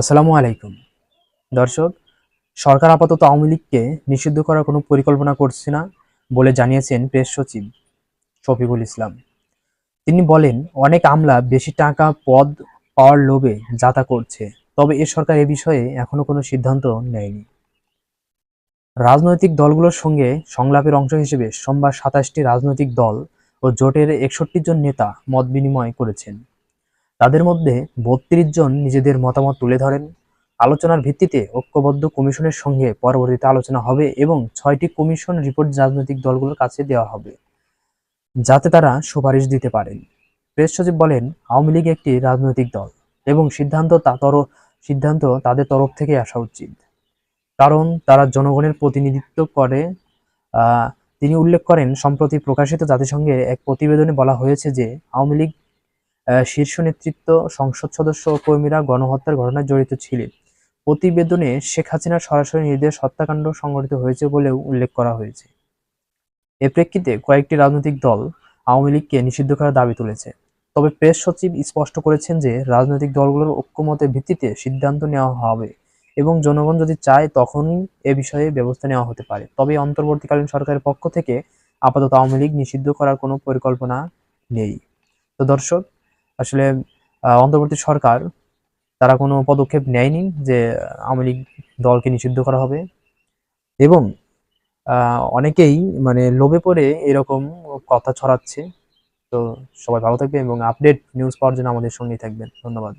আসসালামু আলাইকুম। দর্শক, সরকার আপাতত আওয়ামী লীগকে নিষিদ্ধ করার কোনো পরিকল্পনা করছে না বলে জানিয়েছেন প্রেস সচিব শফিকুল ইসলাম। তিনি বলেন, অনেক আমলা বেশি টাকা, পদ, পাওয়ার লোভে যাতা করছে, তবে এ সরকার এ বিষয়ে এখনও কোনো সিদ্ধান্ত নেয়নি। রাজনৈতিক দলগুলোর সঙ্গে সংলাপের অংশ হিসেবে সোমবার সাতাশটি রাজনৈতিক দল ও জোটের একষট্টি জন নেতা মত বিনিময় করেছেন। তাদের মধ্যে বত্রিশ জন নিজেদের মতামত তুলে ধরেন। আলোচনার ভিত্তিতে ঐক্যবদ্ধ কমিশনের সঙ্গে পরবর্তীতে আলোচনা হবে এবং ছয়টি কমিশন রিপোর্ট রাজনৈতিক দলগুলোর কাছে দেওয়া হবে, যাতে তারা সুপারিশ দিতে পারেন। প্রেস সচিব বলেন, আওয়ামী লীগ একটি রাজনৈতিক দল এবং সিদ্ধান্ত তা তর, সিদ্ধান্ত তাদের তরফ থেকে আসা উচিত। কারণ তারা জনগণের প্রতিনিধিত্ব করে। তিনি উল্লেখ করেন, সম্প্রতি প্রকাশিত জাতিসংঘের এক প্রতিবেদনে বলা হয়েছে যে, আওয়ামী লীগ শীর্ষ নেতৃত্ব, সংসদ সদস্য ও কর্মীরা গণহত্যার ঘটনায় জড়িত ছিলেন। প্রতিবেদনে শেখ হাসিনার সরাসরি নির্দেশ হত্যাকাণ্ড সংঘটিত হয়েছে বলেও উল্লেখ করা হয়েছে। এ প্রেক্ষিতে কয়েকটি রাজনৈতিক দল আওয়ামী লীগকে নিষিদ্ধ করার দাবি তুলেছে। তবে প্রেস সচিব স্পষ্ট করেছেন যে, রাজনৈতিক দলগুলোর ঐক্যমতের ভিত্তিতে সিদ্ধান্ত নেওয়া হবে এবং জনগণ যদি চায়, তখনই এ বিষয়ে ব্যবস্থা নেওয়া হতে পারে। তবে অন্তর্বর্তীকালীন সরকারের পক্ষ থেকে আপাতত আওয়ামী লীগ নিষিদ্ধ করার কোনো পরিকল্পনা নেই। তো দর্শক আসলে অন্তর্বর্তী সরকার, তারা কোনো পদক্ষেপ নেয়নি যে আওয়ামী লীগ দলকে নিষিদ্ধ করা হবে। এবং অনেকেই মানে লোভে পড়ে এরকম কথা ছড়াচ্ছে। তো সবাই ভালো থাকবে এবং আপডেট নিউজ পাওয়ার জন্য আমাদের সঙ্গেই থাকবেন। ধন্যবাদ।